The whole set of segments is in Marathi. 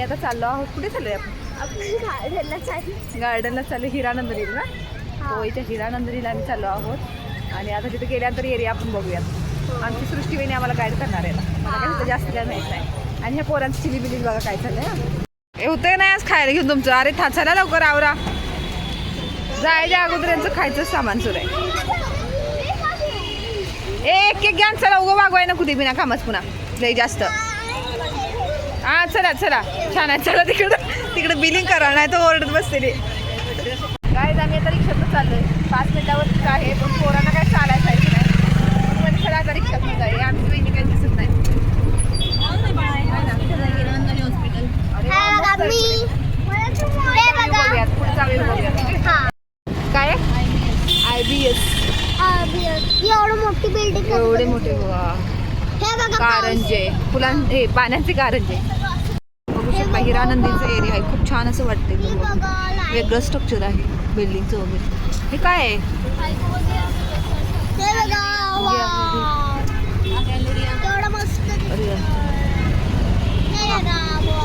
आम्ही आता चाललो आहोत. कुठे चाललोय आपण? गार्डनला चाललो हिरानंदरीला ना? हो इथे हिरानंदरीला आम्ही चाललो आहोत. आणि आता तिथे गेल्यानंतर एरिया आपण बघूयात. आमची सृष्टीवेणी आम्हाला गाईड करणार आहे. ना मला काय तिथं जास्त काय माहीत नाही. आणि ह्या पोरांची चिली बिली बघा काय चाललंय हे. होतंय नाही आज खायला घेऊन तुमचं. अरे था चला लवकर आवरा. जायच्या अगोदर यांचं खायचं सामान सुरू आहे. ए, एक एक घ्या चला उगं वागवाय ना कुठे बिना कामच पुन्हा. लई जास्त. हा चला चला. छान आहे. चला तिकडं तिकडं बिलिंग करा नाही तर ओरडत बसते काय आम्ही आता रिक्षातनं चाललोय. पाच मिनिटावर आहे पण पोरांना काय चालायचं आहे की नाही. म्हणजे चला आता रिक्षातनं आमची काही दिसत नाही. काय? आय बी एस एवढं मोठी बिल्डिंग एवढे मोठे वा. हे बघा कारंजे. फुलां हे पाण्याचे कारंजे बघू शकता हिरानंदीचं एरिया आहे. खूप छान असं वाटते हे. वेगळं स्ट्रक्चर आहे बिल्डिंगचं वगैरे. हे काय आहे? हे हे.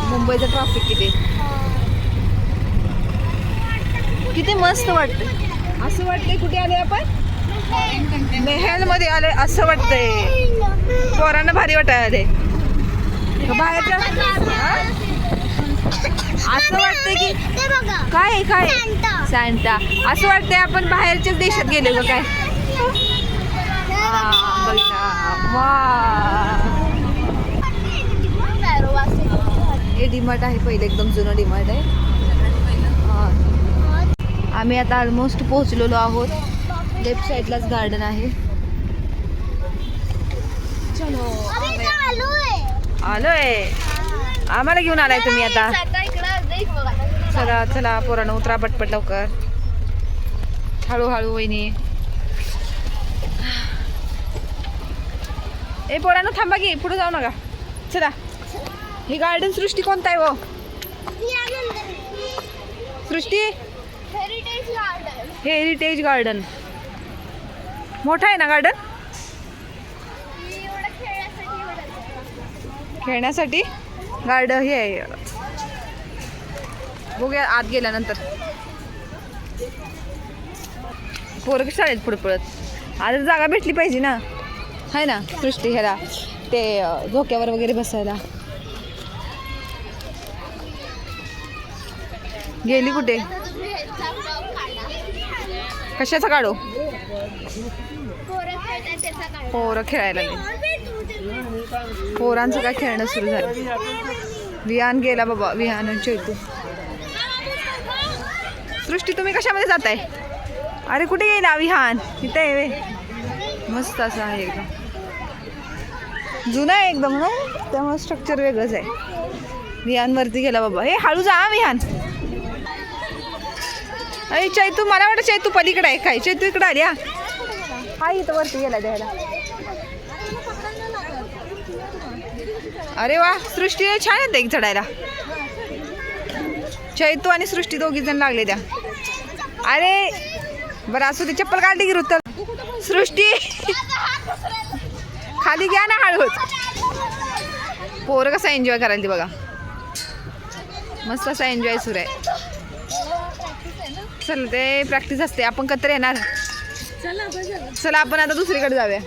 मुंबईचं ट्रॅफिक किती? किती मस्त वाटते असं वाटतंय कुठे आले आपण? मेहेल. मध्ये आले असं वाटतंय. पोरांना भारी वाटायला आले बाहेरच्या? असं वाटतंय की काय काय. सांता असं वाटतंय आपण बाहेरच्याच देशात गेलो का काय? हा, हे डीमार्ट आहे पहिले एकदम जुनं डीमार्ट आहे. हा. आम्ही आता ऑलमोस्ट पोहोचलेलो आहोत. लेफ्ट साईडलाच गार्डन आहे. चलो. आलोय. आम्हाला घेऊन आलाय तुम्ही आता. चला चला पोरानं उतरा पटपट लवकर. हळूहळू वहिनी. ए पोरानं थांबा की पुढे जाऊ नका. चला. ही गार्डन सृष्टी कोणता आहे हो? Srushti? Heritage garden heritage garden मोठा आहे ना गार्डन एवढं खेळण्यासाठी एवढं खेळण्यासाठी गार्डन हे आहे. बघूया आत गेल्यानंतर. पोरं शाळेत पुढे पळत आता जागा भेटली पाहिजे ना. आहे ना सृष्टी ह्याला. ते झोक्यावर वगैरे बसायला. गेली कुठे? कशाचा काढू? पोरं खेळायला पोरांचं काय खेळणं सुरू झालं? विहान गेला बाबा विहान आणि सृष्टी तुम्ही कशामध्ये जाताय? अरे कुठे गेला विहान? इथे आहे वे. मस्त असं आहे एकदम. जुनं आहे एकदम ना त्यामुळे स्ट्रक्चर वेगळंच आहे. विहानवरती गेला बाबा. हे हळू जा विहान. अरे चैतू मला वाटतं चैतू पलीकडे आहे. काय? चैतू इकडे आली हा इथं वरती गेला द्यायला. अरे वा सृष्टी छान येते एक चढायला. चैतू आणि सृष्टी दोघी जण लागले त्या. अरे बरं असू दे चप्पल काढली की रुत सृष्टी खाली घ्या ना हळूच. पोरं कसा एन्जॉय करायला ती बघा. मस्त असा एन्जॉय सुरू आहे. चल ते प्रॅक्टिस असते आपण कत्र येणार. चला आपण आता दुसरीकडे जाऊया.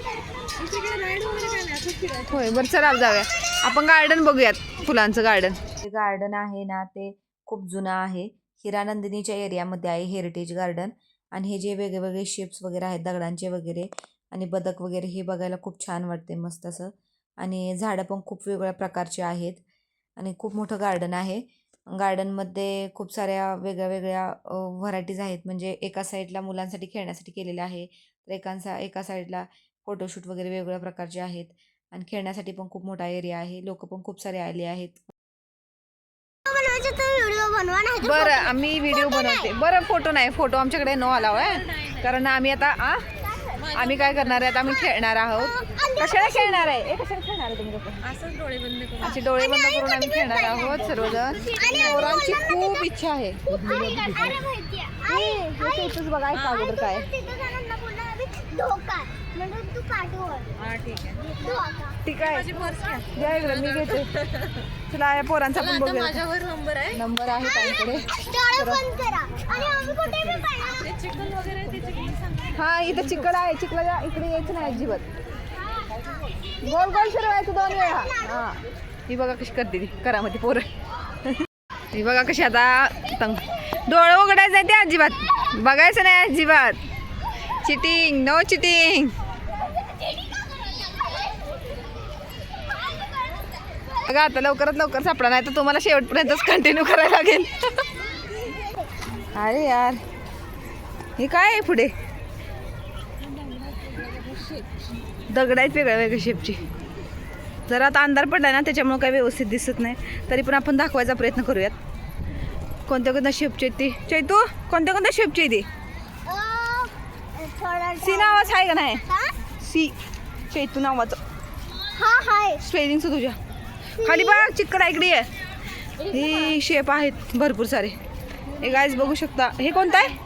होय बरं चला जाऊया. आपण गार्डन बघूयात फुलांचं गार्डन ते गार्डन आहे ना ते खूप जुनं आहे. हिरानंदिनीच्या एरियामध्ये आहे हेरिटेज गार्डन आणि हे जे वेगवेगळे शेप्स वगैरे आहेत दगडांचे वगैरे आणि बदक वगैरे हे बघायला खूप छान वाटते मस्त असं. आणि झाडं पण खूप वेगवेगळ्या प्रकारचे आहेत. आणि खूप मोठं गार्डन आहे. गार्डनमध्ये खूप साऱ्या वेगळ्या वेगळ्या व्हरायटीज आहेत. म्हणजे एका साईडला मुलांसाठी खेळण्यासाठी केलेलं आहे. तर एकांसा एका साईडला फोटोशूट वगैरे वेगवेगळ्या प्रकारचे आहेत. आणि खेळण्यासाठी पण खूप मोठा एरिया आहे. लोक पण खूप सारे आले आहेत. बरं आम्ही व्हिडिओ बनवते. बरं फोटो नाही. फोटो आमच्याकडे नो आला आहे कारण आम्ही आता आ? आम्ही काय करणार आहे? आता आम्ही खेळणार आहोत. कशाला खेळणार आहे? कशाला खेळणार आहे तुम्ही डोळे बंद करून. असे डोळे बंद करून आम्ही खेळणार आहोत सर्वजण. पोरांची खूप इच्छा आहे. बघा काय ठीक आहे. धोका ठीक आहे. द्या इकडे मी घेते. तुला या पोरांचा पण बघूया. माझ्यावर नंबर आहे. नंबर आहे ताईकडे तेवढं बंद करा. आणि आम्ही कुठे बी पडणार. ते चिकन वगैरे ते चिकन सांग. हा इथं चिकड आहे. चिकला इकडे यायचं नाही अजिबात. गोल गोल फिरवायचं दोन वेळा. हा. ही बघा कशी करते ती. करामध्ये पोरं. ही बघा कशी आता तंग. डोळं उघडायचं नाही ते अजिबात. बघायचं नाही अजिबात. चिटिंग नो चिटिंग बघा आता लवकरात लवकर सापडा नाही तर तुम्हाला शेवटपर्यंतच कंटिन्यू करायला लागेल. अरे यार. हे काय आहे पुढे? दगड आहेत वेगळ्या वेगळ्या शेपची जरा आता अंधार पडला ना त्याच्यामुळे काही व्यवस्थित दिसत नाही. तरी पण आपण दाखवायचा प्रयत्न करूयात. कोणत्या कोणत्या शेपची आहेत ती? चैतू कोणत्या कोणत्या शेपची आहे ती? सी नावाच आहे का नाही? हा? सी. चैतू नावाचं. हा हाय. स्पेलिंग तुझ्या. खाली बघ चिकड इकडे आहे. ही शेप आहेत भरपूर सारे. हे गायच बघू शकता. हे कोणतं आहे?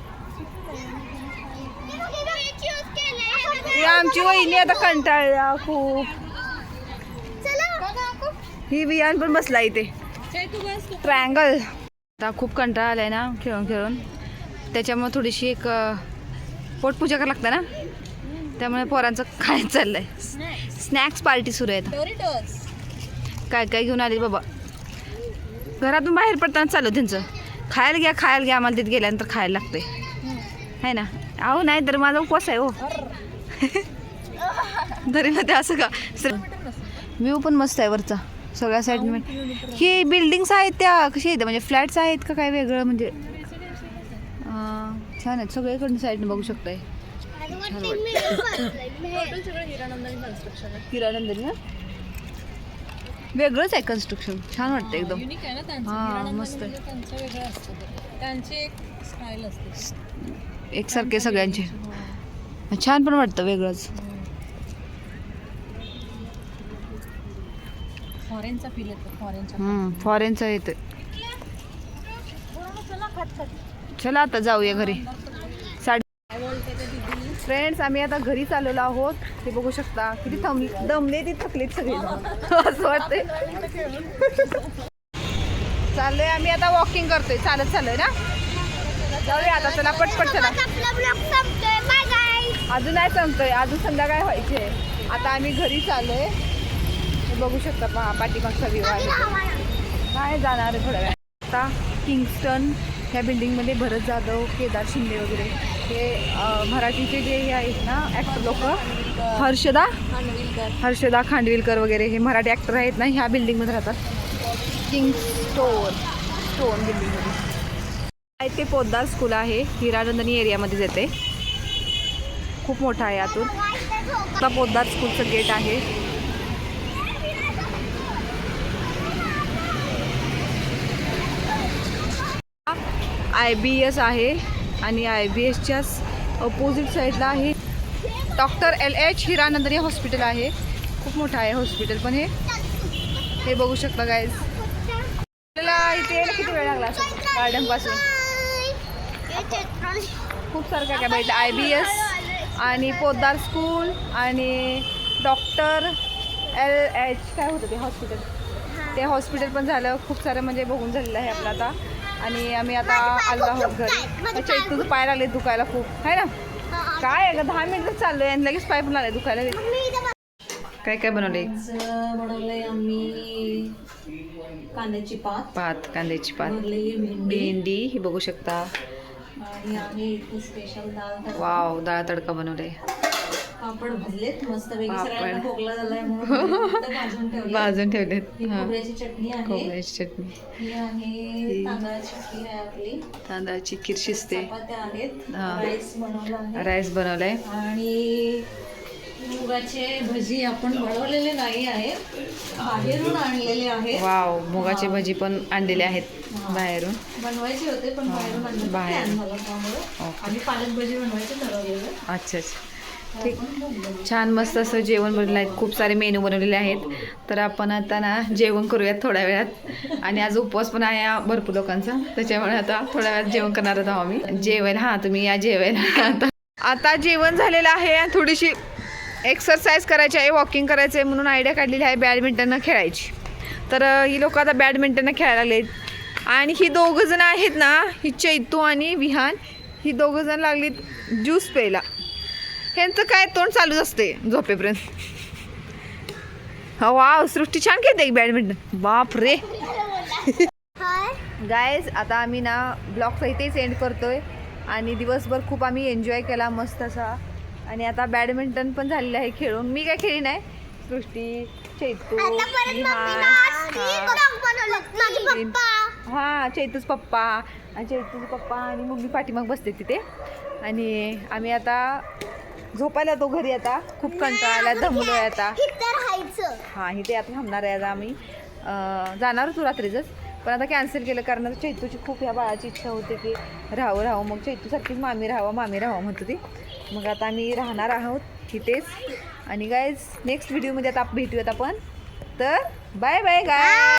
ही आमची वहिनी आता कंटाळल्या खूप. ही बियाण पण बसला इथे. तू बस ट्रायंगल आता खूप कंटाळा आलाय ना खेळून खेळून त्याच्यामुळे थोडीशी एक पोटपूजा करावं लागतं ना? त्यामुळे पोरांचं काय चाललंय. स्नॅक्स पार्टी सुरू आहे. डोरिटोस काय काय घेऊन आले बाबा? घरातून बाहेर पडताना चालू त्यांचं. खायला घ्या खायला घ्या. आम्हाला तिथे गेल्यानंतर खायला लागतंय. आहे ना? अहो नाही तर माझा उपवास आहे हो. तरी मग ते असं का? सर व्ह्यू पण मस्त आहे वरचा. सगळ्या साईड ही बिल्डिंग्स आहेत त्या. कशी आहेत? म्हणजे फ्लॅट्स आहेत का काय वेगळं? म्हणजे छान आहेत. सगळीकडून साईडनं बघू शकताय. टोटल सगळं हिरानंदानी ना? वेगळंच आहे कन्स्ट्रक्शन छान वाटतं एकदम. युनिक आहे ना त्यांचं. हा, मस्त. आहे. म्हणजे त्यांचं वेगळं असतं ते. त्यांची एक स्टाईल असते एकसारखे सगळ्यांचे. छान पण वाटतं वेगळंच. फॉरेनचा फील येतो फॉरेनच्या फॉरेनचं येतं चला आता जाऊया घरी. साडे फ्रेंड्स आम्ही आता घरी चाललेलो आहोत. ते बघू शकता किती थम दमले ती थकलीत सगळे असं वाटते चाललोय आम्ही आता वॉकिंग करतोय. चालत चाललोय ना? जाऊया आता चला पटपट चला. अजून नाही संपतोय. अजून संध्याकाळ व्हायची आहे. आता आम्ही घरी चाललोय. बघू शकता पहा पाठीमागचा व्ह्यू आहे. काय जाणार आहे थोड्या वेळ आता किंगस्टन ह्या बिल्डिंगमध्ये भरत जाधव केदार शिंदे वगैरे हे मराठीचे जे हे आहेत ना ॲक्टर लोक हर्षदा हर्षदा खांडविलकर वगैरे हे मराठी ॲक्टर आहेत ना ह्या बिल्डिंगमध्ये राहतात. किंग स्टोन स्टोन बिल्डिंगमध्ये. ते पोद्दार स्कूल आहे. हिरानंदनी एरियामध्ये येते खूप मोठा आहे यातून. आता पोद्दार स्कूलचं गेट आहे. आय बी एस आहे आणि आय बी एसच्याच अपोजिट साईडला आहे. Doctor L H Hiranandani hospital आहे. खूप मोठं आहे हॉस्पिटल पण हे हे बघू शकता गाईज आपल्याला इथे यायला किती वेळ लागला असं गार्डनपासून खूप सारखं काय काय भेटलं. आय बी एस आणि पोद्दार स्कूल आणि डॉक्टर एल एच काय होतं ते हॉस्पिटल? ते हॉस्पिटल पण झालं. खूप सारं म्हणजे बघून झालेलं आहे आपलं आता. आणि आम्ही आता आलो आहोत घरी. त्याच्या तुझं पाय लागले दुखायला खूप. आहे ना? काय आहे ग? दहा मिनिटच चाललोय आणि लगेच पाय पण लागले दुखायला. काय काय बनवले बनवलंय आम्ही कांद्याची पात. भात कांद्याची पात. भेंडी भेंडी ही बघू शकता. आणि आम्ही इथे स्पेशल डाळ. वाव डाळ तडका बनवलाय. पापड भाजलेत मस्त पापड. सगळ्यांना खोकला झालाय म्हणून भाजून ठेवले भाजून ठेवलेत. खोबऱ्याची चटणी आहे. खोबऱ्याची चटणी. ही आहे तांदळाची खीर आहे आपली. तांदळाची खीर शिजते. आहेत. राईस बनवला आहे. राईस बनवलाय. आणि मुगाचे भजी आपण बनवलेले नाही आहेत बाहेरून आणलेले आहेत. वाव मुगाची भजी पण आणलेली आहेत बाहेरून. बनवायचे होते पण बाहेरून आणले बाहेर. झालं त्यामुळे. आम्ही पालक भजी बनवायचे ठरवलेलं. अच्छा अच्छा. ठीक. छान मस्त असं जेवण बनवलं आहे. खूप सारे मेनू बनवलेले आहेत. तर आपण आता ना जेवण करूयात थोड्या वेळात. आणि आज उपवास पण आहे भरपूर लोकांचा. त्याच्यामुळे आता थोड्या वेळात जेवण करणार आहोत आम्ही. जेवायला हां तुम्ही या जेवायला आता आता जेवण झालेलं आहे थोडीशी एक्सरसाइज करायची आहे वॉकिंग करायचं आहे म्हणून आयडिया काढलेली आहे बॅडमिंटन खेळायची. तर ही लोक आता बॅडमिंटन खेळायला आहेत आणि ही दोघं जण आहेत ना ही चैतू आणि विहान. ही दोघं जण लागलीत ज्यूस प्यायला. ह्यांचं काय तोंड चालूच असते झोपेपर्यंत. हा वाव सृष्टी छान खेळते बॅडमिंटन बाप रे गायज आता आम्ही ना ब्लॉग इथेच एंड करतोय. आणि दिवसभर खूप आम्ही एन्जॉय केला मस्त असा. आणि आता बॅडमिंटन पण झालेलं आहे खेळून. मी काय खेळी नाही. सृष्टी चैतू हा चैतूच पप्पा. आणि चैतूचे पप्पा आणि मम्मी पाठीमाग बसते तिथे. आणि आम्ही आता झोपायला तो घरी आता. खूप कंटाळा आला दमलोय आता. हां इथे आता थांबणार आहे आता आम्ही. जाणार होतो रात्रीचंच. पण आता कॅन्सल केलं कारण आता चैतूची खूप ह्या बाळाची इच्छा होती की राहावं राहावं. मग चैतूसारखीच मामी राहावं मामी राहावं म्हणत होती. मग आता आम्ही राहणार आहोत इथेच. आणि गायज नेक्स्ट व्हिडिओमध्ये आता भेटूयात आपण. तर बाय बाय गाय